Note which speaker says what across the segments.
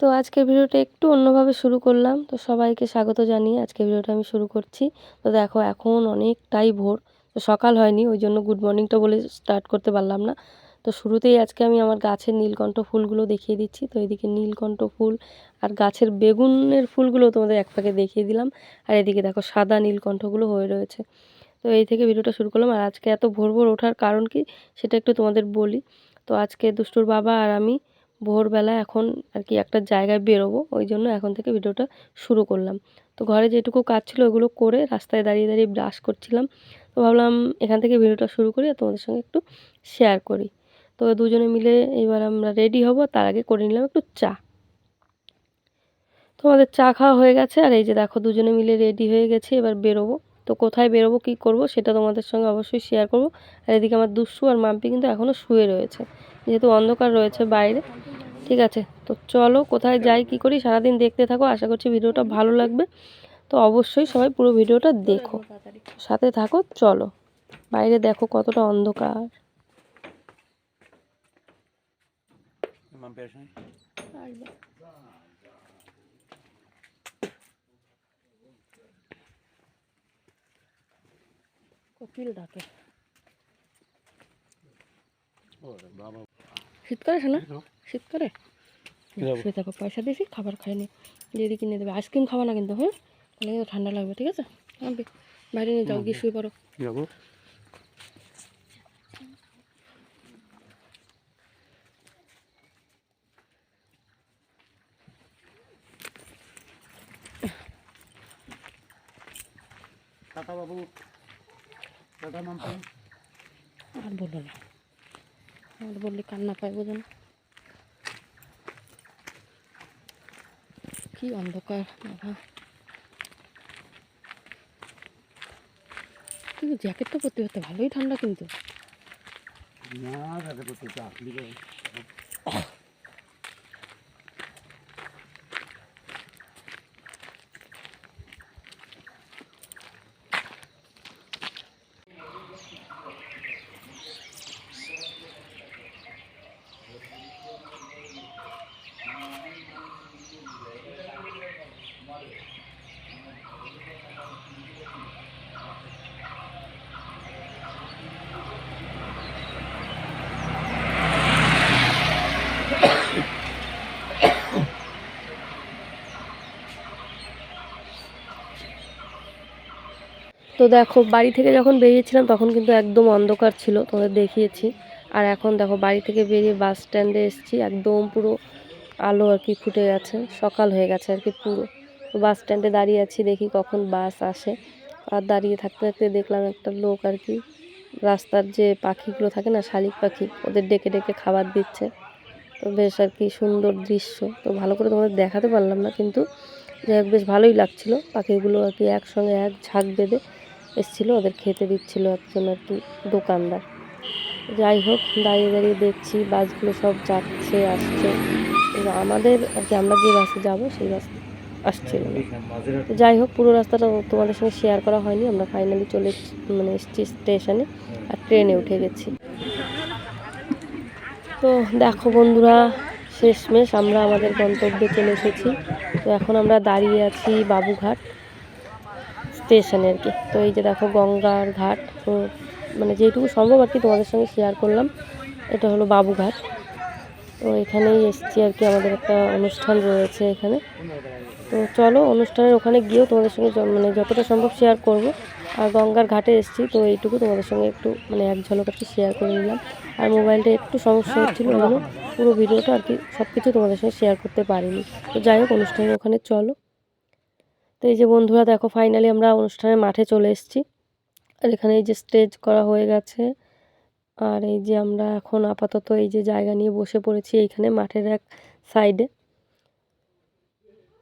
Speaker 1: তো আজকের ভিডিওটা একটু অন্যভাবে শুরু করলাম। তো সবাইকে স্বাগত জানিয়ে আজকে ভিডিওটা আমি শুরু করছি। তো দেখো, এখন অনেকটাই ভোর। তো সকাল হয়নি, ওই জন্য গুড মর্নিংটা বলে স্টার্ট করতে পারলাম না। তো শুরুতেই আজকে আমি আমার গাছের নীলকণ্ঠ ফুলগুলো দেখিয়ে দিচ্ছি। তো এদিকে নীলকণ্ঠ ফুল আর গাছের বেগুনের ফুলগুলো তোমাদের এক পাকে দেখিয়ে দিলাম। আর এদিকে দেখো, সাদা নীলকণ্ঠগুলো হয়ে রয়েছে। তো এই থেকে ভিডিওটা শুরু করলাম। আর আজকে এত ভোর ভোর ওঠার কারণ কি, সেটা একটু তোমাদের বলি। তো আজকে দুষ্টুর বাবা আর আমি ভোরবেলা এখন আর কি একটা জায়গায় বেরোবো, ওই জন্য এখন থেকে ভিডিওটা শুরু করলাম। তো ঘরে যেটুকু কাজ ছিল ওগুলো করে রাস্তায় দাঁড়িয়ে দাঁড়িয়ে ব্রাশ করছিলাম। তো ভাবলাম এখান থেকে ভিডিওটা শুরু করি আর তোমাদের সঙ্গে একটু শেয়ার করি। তো দুজনে মিলে এবার আমরা রেডি হব, তার আগে করে নিলাম একটু চা। তো আমাদের চা খাওয়া হয়ে গেছে, আর এই যে দেখো দুজনে মিলে রেডি হয়ে গেছে, এবার বেরোবো। তো কোথায় বেরোবো কী করব সেটা তোমাদের সঙ্গে অবশ্যই শেয়ার করব। আর এদিকে আমার দুষ্টু আর মাম্পি কিন্তু এখনও শুয়ে রয়েছে যেহেতু অন্ধকার রয়েছে বাইরে। ঠিক আছে তো চলো কোথায় যাই কি করি সারাদিন দেখতে থাকো আশা করছি ভিডিওটা ভালো লাগবে। তো অবশ্যই সবাই পুরো ভিডিওটা দেখো সাথে থাকো চলো। বাইরে দেখো কতটা অন্ধকার। কোকিল ডাকে। শীত করে না শীত করে? শুয়ে থাকো পয়সা দিয়েছি খাবার খাইনি। দিদি কিনে দেবে আইসক্রিম খাওয়া না কিন্তু হ্যাঁ? তাহলে কিন্তু ঠান্ডা লাগবে ঠিক আছে? আনবি বাইরে নিয়ে যাও গিয়ে শুয়ে পড়ো।
Speaker 2: যাব বাবু
Speaker 1: আর বলল না। আর বললে কান্না পায় বোঝো না। কি অন্ধকার বাবা। কিন্তু জ্যাকেটটা পরতে পরতে ভালোই ঠান্ডা কিন্তু।
Speaker 2: না দাদা করতে
Speaker 1: তো দেখো, বাড়ি থেকে যখন বেরিয়েছিলাম তখন কিন্তু একদম অন্ধকার ছিল, তোমাদের দেখিয়েছি। আর এখন দেখো, বাড়ি থেকে বেরিয়ে বাস স্ট্যান্ডে এসেছি, একদম পুরো আলো আর কি ফুটে গেছে, সকাল হয়ে গেছে আর কি পুরো। তো বাস স্ট্যান্ডে দাঁড়িয়ে আছি, দেখি কখন বাস আসে। আর দাঁড়িয়ে থাকতে থাকতে দেখলাম একটা লোক আর কি, রাস্তার যে পাখিগুলো থাকে না, শালিক পাখি, ওদের ডেকে ডেকে খাবার দিচ্ছে। তো বেশ আর কি সুন্দর দৃশ্য। তো ভালো করে তোমাদের দেখাতে পারলাম না, কিন্তু যাই বেশ ভালোই লাগছিল। পাখিগুলো আর কি একসঙ্গে এক ঝাঁক বেঁধে এসেছিল, ওদের খেতে দিচ্ছিল একজন আর কি দোকানদার। যাই হোক, দাঁড়িয়ে দাঁড়িয়ে দেখছি, বাসগুলো সব যাচ্ছে, আসছে। আমাদের আর কি, আমরা যে বাসে যাব, সেই বাস আসছিল যাই হোক, পুরো রাস্তাটা তোমাদের সঙ্গে শেয়ার করা হয়নি, আমরা ফাইনালি চলে মানে এসেছি স্টেশনে আর ট্রেনে উঠে গেছি। তো দেখো বন্ধুরা, শেষমেশ আমরা আমাদের গন্তব্যে চলে এসেছি। তো এখন আমরা দাঁড়িয়ে আছি বাবুঘাট। স্টেশনে আর কি। তো এই যে দেখো গঙ্গার ঘাট, তো মানে যেটুকু সম্ভব আর কি তোমাদের সঙ্গে শেয়ার করলাম, এটা হলো বাবুঘাট। তো এখানেই এসছি আর কি, আমাদের একটা অনুষ্ঠান রয়েছে এখানে। তো চলো অনুষ্ঠানের ওখানে গিয়েও তোমাদের সঙ্গে মানে যতটা সম্ভব শেয়ার করব। আর গঙ্গার ঘাটে এসেছি, তো এইটুকু তোমাদের সঙ্গে একটু মানে এক ঝলক কি শেয়ার করে নিলাম। আর মোবাইলটা একটু সমস্যা হচ্ছিল পুরো ভিডিওটা আর কি সব কিছু তোমাদের সঙ্গে শেয়ার করতে পারিনি। তো যাই হোক, অনুষ্ঠানের ওখানে চলো। তো এই যে বন্ধুরা দেখো ফাইনালি আমরা অনুষ্ঠানের মাঠে চলে এসেছি। আর এখানে এই যে স্টেজ করা হয়ে গেছে। আর এই যে আমরা এখন আপাতত এই যে জায়গা নিয়ে বসে পড়েছি এইখানে মাঠের এক সাইডে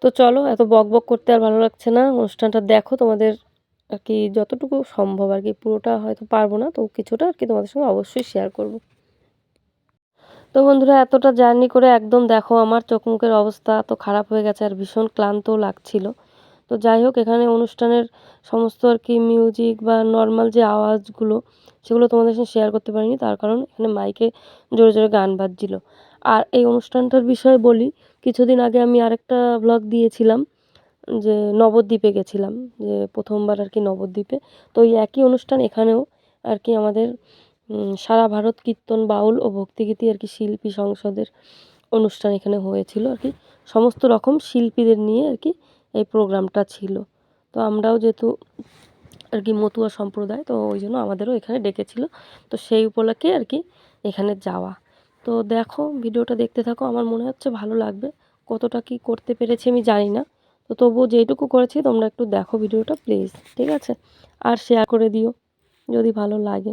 Speaker 1: তো চলো, এত বক বক করতে আর ভালো লাগছে না। অনুষ্ঠানটা দেখো, তোমাদের আর কি যতটুকু সম্ভব আর কি। পুরোটা হয়তো পারব না, তো কিছুটা আর কি তোমাদের সঙ্গে অবশ্যই শেয়ার করব। তো বন্ধুরা, এতটা জার্নি করে একদম দেখো, আমার চোখ মুখের অবস্থা এত খারাপ হয়ে গেছে আর ভীষণ ক্লান্তও লাগছিল। তো যাই হোক, এখানে অনুষ্ঠানের সমস্ত আর কি মিউজিক বা নর্মাল যে আওয়াজগুলো, সেগুলো তোমাদের সঙ্গে শেয়ার করতে পারিনি। তার কারণ এখানে মাইকে জোরে জোরে গান বাজছিল। আর এই অনুষ্ঠানটার বিষয়ে বলি, কিছুদিন আগে আমি আরেকটা ব্লগ দিয়েছিলাম, যে নবদ্বীপে গেছিলাম, যে প্রথমবার আর কি নবদ্বীপে। তো ওই একই অনুষ্ঠান এখানেও আর কি আমাদের সারা ভারত কীর্তন বাউল ও ভক্তিগীতি আর কি শিল্পী সংসদের অনুষ্ঠান এখানে হয়েছিল আর কি। সমস্ত রকম শিল্পীদের নিয়ে আর কি এই প্রোগ্রামটা ছিল। তো আমরাও যেহেতু আর কি মতুয়া সম্প্রদায়, তো ওই জন্য আমাদেরও এখানে ডেকেছিল। তো সেই উপলক্ষে আর কি এখানে যাওয়া। তো দেখো, ভিডিওটা দেখতে থাকো, আমার মনে হচ্ছে ভালো লাগবে। কতটা কি করতে পেরেছি আমি জানি না। তো তবুও যেইটুকু করেছি, তোমরা একটু দেখো ভিডিওটা, প্লিজ, ঠিক আছে? আর শেয়ার করে দিও, যদি ভালো লাগে।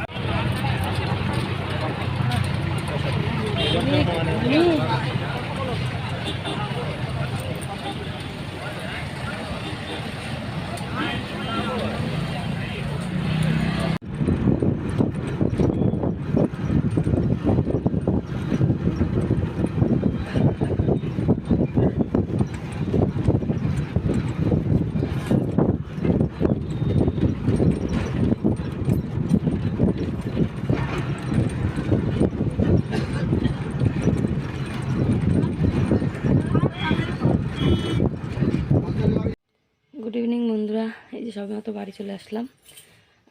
Speaker 1: গুড ইভিনিং বন্ধুরা এই যে সবে মতো বাড়ি চলে আসলাম।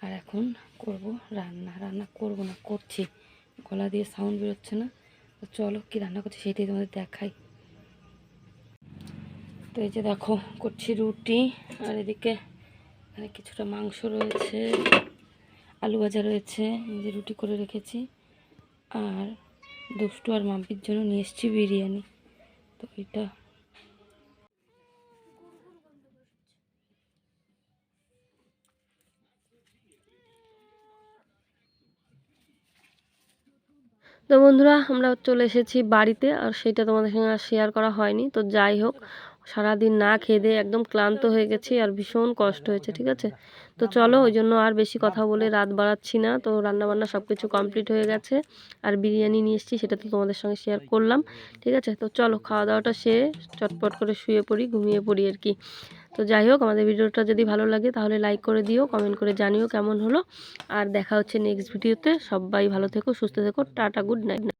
Speaker 1: আর এখন করব রান্না। রান্না করব না, করছি। গলা দিয়ে সাউন্ড বেরোচ্ছে না। তো চলো কি রান্না করছি সেটাই তোমাদের দেখাই। তো এই যে দেখো, করছি রুটি। আর এদিকে এখানে কিছুটা মাংস রয়েছে, আলু ভাজা রয়েছে যে রুটি করে রেখেছি। আর দুষ্টু আর মাম্পির জন্য নিয়ে এসেছি বিরিয়ানি। তো এটা তো বন্ধুরা, আমরা চলে এসেছি বাড়িতে আর সেটা তোমাদের সঙ্গে আর শেয়ার করা হয়নি, তো যাই হোক। সারাদিন না খেয়ে দিয়ে একদম ক্লান্ত হয়ে গেছি আর ভীষণ কষ্ট হয়েছে ঠিক আছে? তো চলো ওই জন্য আর বেশি কথা বলে রাত বাড়াচ্ছি না। তো রান্নাবান্না সব কিছু কমপ্লিট হয়ে গেছে আর বিরিয়ানি নিয়ে এসেছি সেটা তো তোমাদের সঙ্গে শেয়ার করলাম ঠিক আছে? তো চলো খাওয়া দাওয়াটা সেরে চটপট করে শুয়ে পড়ি ঘুমিয়ে পড়ি আর কি। তো যাই হোক আমাদের ভিডিওটা যদি ভালো লাগে তাহলে লাইক করে দিও কমেন্ট করে জানিও কেমন হলো। আর দেখা হচ্ছে নেক্সট ভিডিওতে সবাই ভালো থেকো সুস্থ থেকো টাটা গুড নাইট